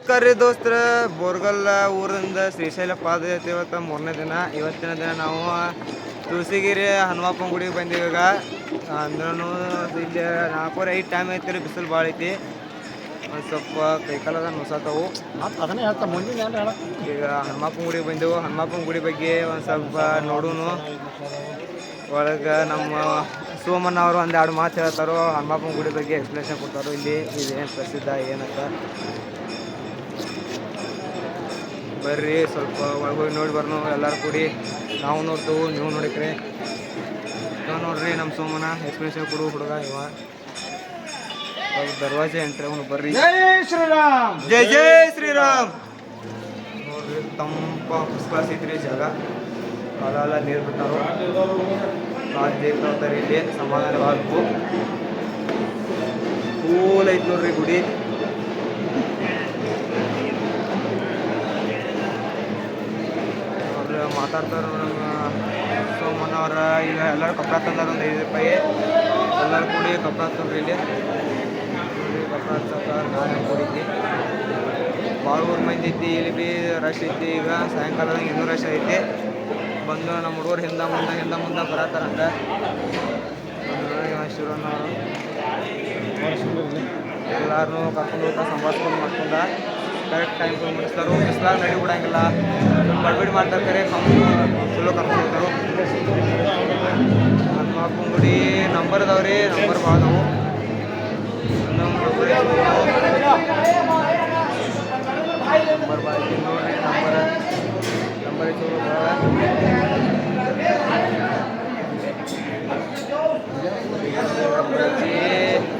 ನಮಸ್ಕಾರ ದೋಸ್ತರ. ಬೋರ್ಗಲ್ ಊರಿಂದ ಶ್ರೀಶೈಲ ಪಾದಯಾತ್ರೆ ಇವತ್ತು ಮೂರನೇ ದಿನ. ಇವತ್ತಿನ ದಿನ ನಾವು ತುಳಸಿಗಿರಿ ಹನುಮಪ್ಪನ ಗುಡಿಗೆ ಬಂದೀವಿ ಈಗ. ಅಂದ್ರೂ ಇಲ್ಲಿ ನಾಲ್ಕೂವರೆ ಐದು ಟೈಮ್ ಐತಿ ರೀ ಬಿಸಿಲು ಭಾಳ ಐತಿ. ಒಂದು ಸ್ವಲ್ಪ ಕೈಕಾಲದ ನುಸಾತವು. ಅದನ್ನೇ ಹೇಳ್ತಾ ಮುಂದಿನ ಈಗ ಹನುಮಪ್ಪನ ಗುಡಿಗೆ ಬಂದೆವು. ಹನುಮಪ್ಪನ ಗುಡಿ ಬಗ್ಗೆ ಒಂದು ಸ್ವಲ್ಪ ನೋಡೋನು. ಒಳಗೆ ನಮ್ಮ ಸೋಮಣ್ಣ ಅವರು ಒಂದು ಎರಡು ಮಾತು ಹೇಳ್ತಾರೋ ಹನುಮಪ್ಪನ ಗುಡಿ ಬಗ್ಗೆ ಎಕ್ಸ್ಪ್ಲೇಷನ್ ಕೊಡ್ತಾರೋ ಇಲ್ಲಿ ಇದೇನು ಪ್ರಸಿದ್ಧ ಏನಂತ. ಬರ್ರಿ ಸ್ವಲ್ಪ ಒಳಗೆ ಹೋಗಿ ನೋಡಿ ಬರ್ನು ಎಲ್ಲರೂ ಕೂಡಿ. ನಾವು ನೋಡ್ತೇವೆ ನೀವು ನೋಡಿಕ್ರಿ. ನಾವು ನೋಡ್ರಿ ನಮ್ಮ ಸೋಮನ ಎಕ್ಸ್ಪೀರಿಯನ್ಸ್ ಕೊಡು ಹುಡುಗ ಇವ. ದರ್ವಾಜೆ ಎಂಟ್ರಿ ಅವನು ಬರ್ರಿ. ಜೈ ಶ್ರೀರಾಮ್! ಜೈ ಜೈ ಶ್ರೀರಾಮ್! ನೋಡ್ರಿ ತಂಪ ಫಸ್ಟ್ ಕ್ಲಾಸ್ ಐತ್ರಿ ಜಾಗ. ಕಾಲೆಲ್ಲ ನೀರು ಬಿಟ್ಟಾರು. ಕಾಲು ದೇವ್ತಾರೆ ಇಲ್ಲಿ ಸಮಾಧಾನವಾಗಬೇಕು ಕೂಲ್ ಐತೆ ನೋಡ್ರಿ ಗುಡಿ ಅವ್ರು ಮಾತಾಡ್ತಾರ ಸೊ, ಮೊನ್ನೆ ಅವ್ರ ಈಗ ಎಲ್ಲರೂ ಕಪ್ಪಾ ತಂದಾರ ಒಂದು ಐದು ರೂಪಾಯಿ ಎಲ್ಲರೂ ಕೂಡಿ ಕಪ್ಪ ತಂದ್ರಿ ಇಲ್ಲಿ. ಕಪ್ಪ ನಾನು ಕೂಡಿದ್ದೆ. ಭಾಳ ಊರು ಮಂದಿ ಐತಿ ಇಲ್ಲಿ ಬಿ ರಶ್ ಐತಿ ಈಗ ಸಾಯಂಕಾಲದಾಗ ಇನ್ನೂ ರಶ್ ಐತಿ. ಬಂದು ನಮ್ಮ ಹುಡುಗರು ಹಿಂದೆ ಮುಂದೆ ಹಿಂದೆ ಮುಂದೆ ಬರತ್ತಾರಂತ ಶಿವಣ್ಣ ಎಲ್ಲಾರನ್ನೂ ಕರ್ಕೊಂಡು ಹೋಗ್ತಾ ಸಂಭಾಷಣೆ ಮಾಡ್ಕೊಂಡ. ಕರೆಕ್ಟ್ ಟೈಮ್ ಮುಗಿಸ್ತಾರೋ ಬಿಸ್ಲಾಗ ನಡಿ ಬಿಡಂಗಿಲ್ಲ ಬಡ್ಬಿಡಿ ಮಾಡ್ತಾರೆ ಕರೆ ಕಮ್ಮಿ ಚಲೋ ಕರ್ಕೊಂಡು ಹೋಗ್ತಾರೋ ಹನುಮಪ್ಪನ ಗುಡಿ ನಂಬರ್ ಅದಾವ್ರಿ ನಂಬರ್ ಭಾಳ ಅದಾವು ನಂಬರ್ ನಂಬರ್ ಭಾಳ ಐತಿ ನೋಡ್ರಿ ನಂಬರ್ ನಂಬರ್ ಐತಿ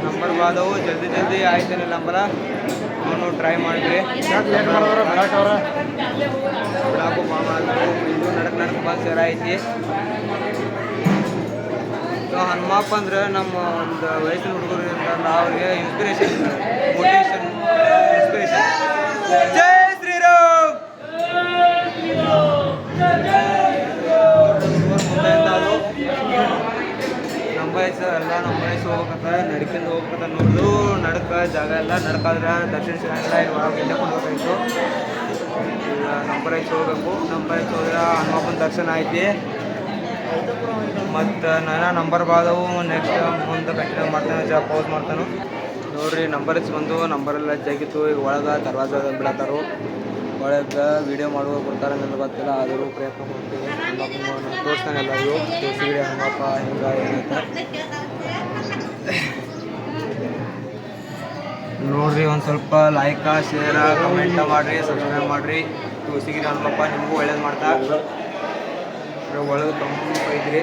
ನಂಬರ್ ಬಾದವು ಜಲ್ದಿ ಜಲ್ದಿ ಆಯ್ತೇನೆ ನಂಬರ ಅವನು ಟ್ರೈ ಮಾಡಿದ್ರಿ? ಬಿಡಾಕು ಭಾಳ ಮಾಡಿದ್ರು ಇದು ನಡಕ್ ನಡಕ್ ಬಂದು ಸೇರ ಐತಿ ಸೊ ಹನುಮಪ್ಪ ಅಂದ್ರೆ ನಮ್ಮ ಒಂದು ವಯಸ್ಸಿನ ಹುಡುಗರು ಇರ್ತಾರಲ್ಲ ಅವ್ರಿಗೆ ಇನ್ಸ್ಪಿರೇಷನ್ ಮೋಟಿವೇಶನ್ ಇನ್ಸ್ಪಿರೇಷನ್ ಜೈ ಶ್ರೀರಾಮ್! ಎಲ್ಲ ನಮ್ಮ ಮನೆ ಹೋಗ್ಬೇಕಂತ ನಡ್ಕೊಂಡು ಹೋಗ್ಬೇಕಂತ ನೋಡಿದ್ರು ನಡ್ಕ ಜಾಗ ಎಲ್ಲ ನಡ್ಕಾದ್ರೆ ದರ್ಶನ ಸಿಗಂಗಿಲ್ಲ ಇಲ್ಲಿ ಒಳಗೆ ಇಲ್ಲೇ ಕೊಡ್ಬೇಕಾಯ್ತು ನಮ್ಮ ಪ್ರೈಸ್ ಹೋಗ್ಬೇಕು. ನಮ್ಮ ಪ್ರೈಸ್ ಹೋದ್ರೆ ಹನುಮಪ್ಪನ ದರ್ಶನ ಐತಿ. ಮತ್ತು ನಾನು ನಂಬರ್ ಬಾದವು ನೆಕ್ಸ್ಟ್ ಮುಂದೆ ಕಂಟಿನ್ಯೂ ಮಾಡ್ತಾನೆ. ಜಾ ಪೌಸ್ ಮಾಡ್ತಾನು. ನೋಡ್ರಿ ನಂಬರ್ ಹಚ್ಚಿ ಬಂದು ನಂಬರೆಲ್ಲ ಜಾಗಿತ್ತು ಈಗ ಒಳಗೆ ದರ್ವಾಜ ಬಿಡತ್ತಾರು ಒಳಗೆ ವಿಡಿಯೋ ಮಾಡುವ ಕೊಡ್ತಾರೆ ನನಗೆ ಗೊತ್ತಿಲ್ಲ. ಆದರೂ ಪ್ರಯತ್ನ ಮಾಡ್ತೀನಿ. ಹನುಮಪ್ಪನ ತೋರಿಸ್ತಾನೆ ಎಲ್ಲರಿಗೂ. ತೋರಿಸಿದ್ರೆ ಹನುಮಪ್ಪ, ಹಿಂಗ ಏನಂತ ನೋಡ್ರಿ, ಒಂದು ಸ್ವಲ್ಪ ಲೈಕ ಶೇರ ಕಮೆಂಟ್ ಮಾಡಿರಿ ಸಬ್ಸ್ಕ್ರೈಬ್ ಮಾಡಿರಿ. ತೋರಿಸಿಗಿರಿ ಹನುಮಪ್ಪ ನಿಮಗೂ ಒಳ್ಳೇದು ಮಾಡ್ತಾ. ಒಳಗೆ ತಂಪು ಐತ್ರಿ.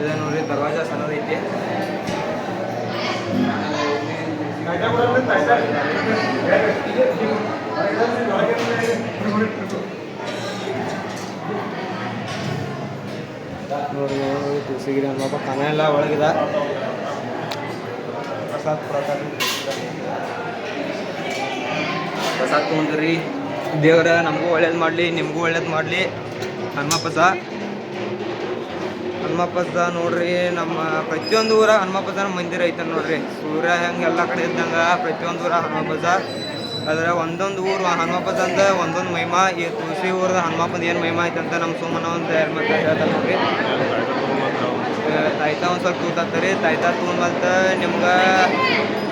ಇದೆ ನೋಡ್ರಿ, ದರ್ವಾಜ ಸಣ್ಣದ ಐತಿ. ನೋಡಿ ನೋಡಿ ಗಿಡ ಪಾಪ ಕನ ಎಲ್ಲ ಒಳಗಿದ ಪ್ರಸಾದ್ ಪ್ರಸಾದ್ ಪ್ರಸಾದ್ ತೊಗೊಂಡ್ರಿ ದೇವ್ರ, ನಮಗೂ ಒಳ್ಳೇದು ಮಾಡಲಿ. ನಿಮಗೂ ಒಳ್ಳೇದು ಮಾಡಲಿ ಹನುಮಪ್ಪಸ ಹನುಮಪ್ಪಸ ನೋಡ್ರಿ, ನಮ್ಮ ಪ್ರತಿಯೊಂದು ಊರ ಹನುಮಪ್ಪಸನ ಮಂದಿರ ಐತೆ ನೋಡ್ರಿ. ಸೂರ್ಯ ಹೆಂಗೆ ಎಲ್ಲ ಕಡೆ ಇದ್ದಂಗೆ ಪ್ರತಿಯೊಂದು ಊರ ಹನುಮಪ್ಪಸ ಅದ್ರ ಒಂದೊಂದು ಊರು ಹನುಮಪ್ಪಸ ಅಂತ ಒಂದೊಂದು ಮಹಿಮಾ, ಈ ತುಳಸಿ ಊರದ ಹನುಮಪ್ಪದ ಏನು ಮಹಿಮಾ ಐತೆ ಅಂತ ನಮ್ಮ ಸುಮ್ಮನ ಒಂದು ಎರಡು ಮತ್ತೆ ಹೇಳ್ತಾರೆ ನೋಡ್ರಿ ತಾಯ್ತಾ ಒಂದು ಸ್ವಲ್ಪ ತೂತಾತ್ತಾರೆ ತಾಯ್ತಾ ತೂಮಲ್ತ ನಿಮ್ಗೆ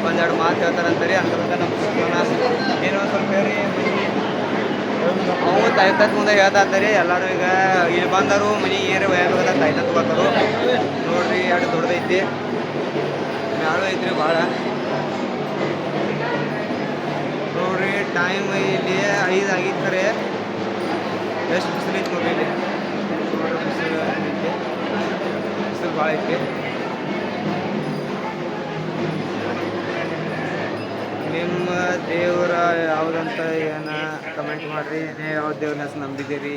ಒಂದೆರಡು ಮಾತು ಹೇಳ್ತಾರಂತಾರೆ ಅಂತ ನಮ್ಮ ಸುಮ್ಮನ ಏನೋ ಸ್ವಲ್ಪ ಹೇಳಿ ಅವು ತಾಯ್ತಾ ಮುಂದೆ ಹೇಳ್ತಾರ್ತಾರೆ, ಎಲ್ಲರೂ ಈಗ ಇಲ್ಲಿ ಬಂದರು, ಮನೆ ಏನು ಒಯ್ಯಬೇಕಂತ ತಾಯ್ತಾ ತಗೋತಾರು. ನೋಡ್ರಿ, ಎರಡು ದೊಡ್ಡದೈತಿ. ಮ್ಯಾಳು ಐತ್ರಿ ಭಾಳ ನೋಡ್ರಿ ಟೈಮ್ ಇಲ್ಲಿ ಐದು ಆಗಿತ್ತು ಖರೆ ಎಷ್ಟು ಬಿಸಿಲು ಇತ್ತು ನೋಡ್ರಿ ಇಲ್ಲಿ? ನೋಡ್ರಿ ಬಿಸಿಲು ಬಿಸಿಲು ಭಾಳ ಐತಿ. ನಿಮ್ಮ ದೇವರ ಯಾವುದಂತ ಏನ ಕಮೆಂಟ್ ಮಾಡಿರಿ? ನೀವು ಯಾವ ದೇವ್ರ ಹೆಸರು ನಂಬಿದ್ದೀರಿ?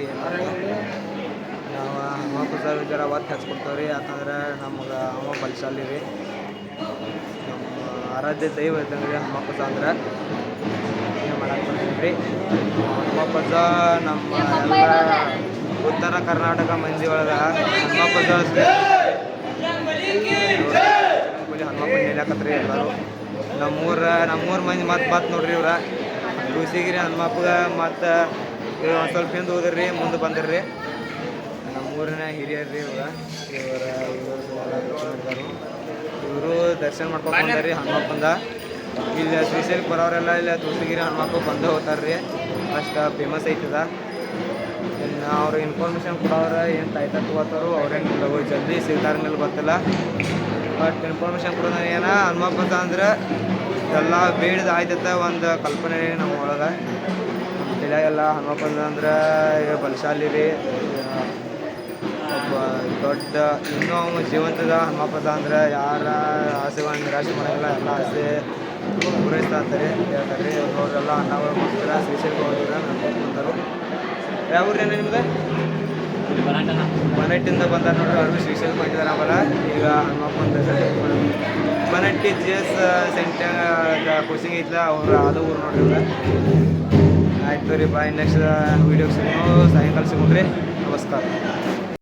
ನಾವು ಅಮ್ಮ ಸರ್ ಜರ ಒತ್ತು ಹಚ್ಕೊಡ್ತಾವ್ರಿ. ಯಾಕಂದ್ರೆ ನಮ್ಗೆ ಅಮ್ಮ ಬಲಶಾಲಿ ರೀ. ನಮ್ಮ ಆರಾಧ್ಯ ದೈವ ಇದ್ದಂಗೆ ಅಮ್ಮ ಸಾಂದ್ರ ಅಂದ್ರೆ ರೀ ಹನುಮಪ್ಪ ಸರ್ ನಮ್ಮ ಎಲ್ಲ ಉತ್ತರ ಕರ್ನಾಟಕ ಮಂದಿ ಒಳಗೆ ಹನುಮಪ್ಪ ಹನುಮಪ್ಪ ನಿಲ್ಲಕತ್ರಿ ಎಲ್ಲರೂ. ನಮ್ಮೂರ ನಮ್ಮೂರ ಮಂದಿ ಮತ್ತೆ ಮತ್ತೆ ನೋಡ್ರಿ ಇವ್ರ. ತುಳಸಿಗಿರಿ ಹನುಮಪ್ಪಗ ಮತ್ತು ಒಂದು ಸ್ವಲ್ಪ ಹಿಂದೆ ಹೋದ್ರಿ, ಮುಂದೆ ಬಂದಿರ್ರಿ ನಮ್ಮೂರಿನ ಹಿರಿಯರ್ರಿ ಇವ್ರ. ಇವರ ಇವರು. ದರ್ಶನ ಮಾಡ್ಕೊಂಡು ಬಂದಾರಿ ಹನುಮಪ್ಪಂದ. ಇಲ್ಲಿ ಶ್ರೀಶೈಲಕ್ಕೆ ಬರೋರೆಲ್ಲ ಇಲ್ಲ ತುಳಸಿಗಿರಿ ಹನುಮಕ್ಕ ಬಂದು ಹೋಗ್ತಾರ್ರಿ. ಅಷ್ಟು ಫೇಮಸ್ ಐತದ. ಇನ್ನು ಅವ್ರು ಇನ್ಫಾರ್ಮೇಷನ್ ಕೊಡೋರು ಏನು ಟೈಟ ತಗೋತಾರೋ ಅವ್ರೇನು ಜಲ್ದಿ ಮೇಲೆ ಗೊತ್ತಿಲ್ಲ. ಬಟ್ ಇನ್ಫಾರ್ಮೇಷನ್ ಕೊಡೋದು ಏನ ಹನುಮಪ್ಪ ಅಂದ್ರೆ ಎಲ್ಲ ಬೇಡಿದ ಆಯ್ತದ ಒಂದು ಕಲ್ಪನೆ ರೀ ನಮ್ಮ ಒಳಗೆ. ತಲೆಯಾಗೆಲ್ಲ ಹನುಮಪ್ಪ ಅಂದ್ರೆ ಈಗ ಬಲಶಾಲಿ ರೀ. ದೊಡ್ಡ, ಇನ್ನೂ ಅವನು ಜೀವಂತದ ಹನುಮಪ್ಪ ಅಂದ್ರೆ ಯಾರ ಆಸೆಗಳನ್ನ ನಿರಾಶೆ ಮಾಡೋಲ್ಲ ಎಲ್ಲ ಆಸೆ. ಪೂರೈಸ್ತಾ ಅಂತಾರೆ ಹೇಳ್ತಾರೆ ರೀ ಅವ್ರೆಲ್ಲ ಅನ್ನಗೋಸ್ಕರ ಶ್ರೀಶೈಲಕ್ಕೆ ಹೋಗಿರ ನಡ್ಕೊಂತಾರೆ ಯಾವ ಊರೇನ ನಿಮ್ದು? ಮನೆಟ್ಟಿಂದ ಬಂದಾರ ನೋಡ್ರಿ, ಅವರು ಶ್ರೀಶೈಲ ಮಾಡಿದಾರೆ ಆಮೇಲೆ ಈಗ ಹನುಮಪ್ಪನ ದರ್ಶನ ಮನೆಟ್ಟಿ ಜಿ ಎಸ್ ಸೆಂಟರ್ ಕೋಚಿಂಗ್ ಐತ್ಲ, ಅವ್ರು ಅದು ಊರು ನೋಡ್ರಿ. ಆಯ್ತು ರೀ ಬಾಯ್ ನೆಕ್ಸ್ಟ್ ವೀಡಿಯೋ ಸಿಗೋ ಸಾಯಂಕಾಲ ಸಿಗೋಣ್ರಿ. ನಮಸ್ಕಾರ.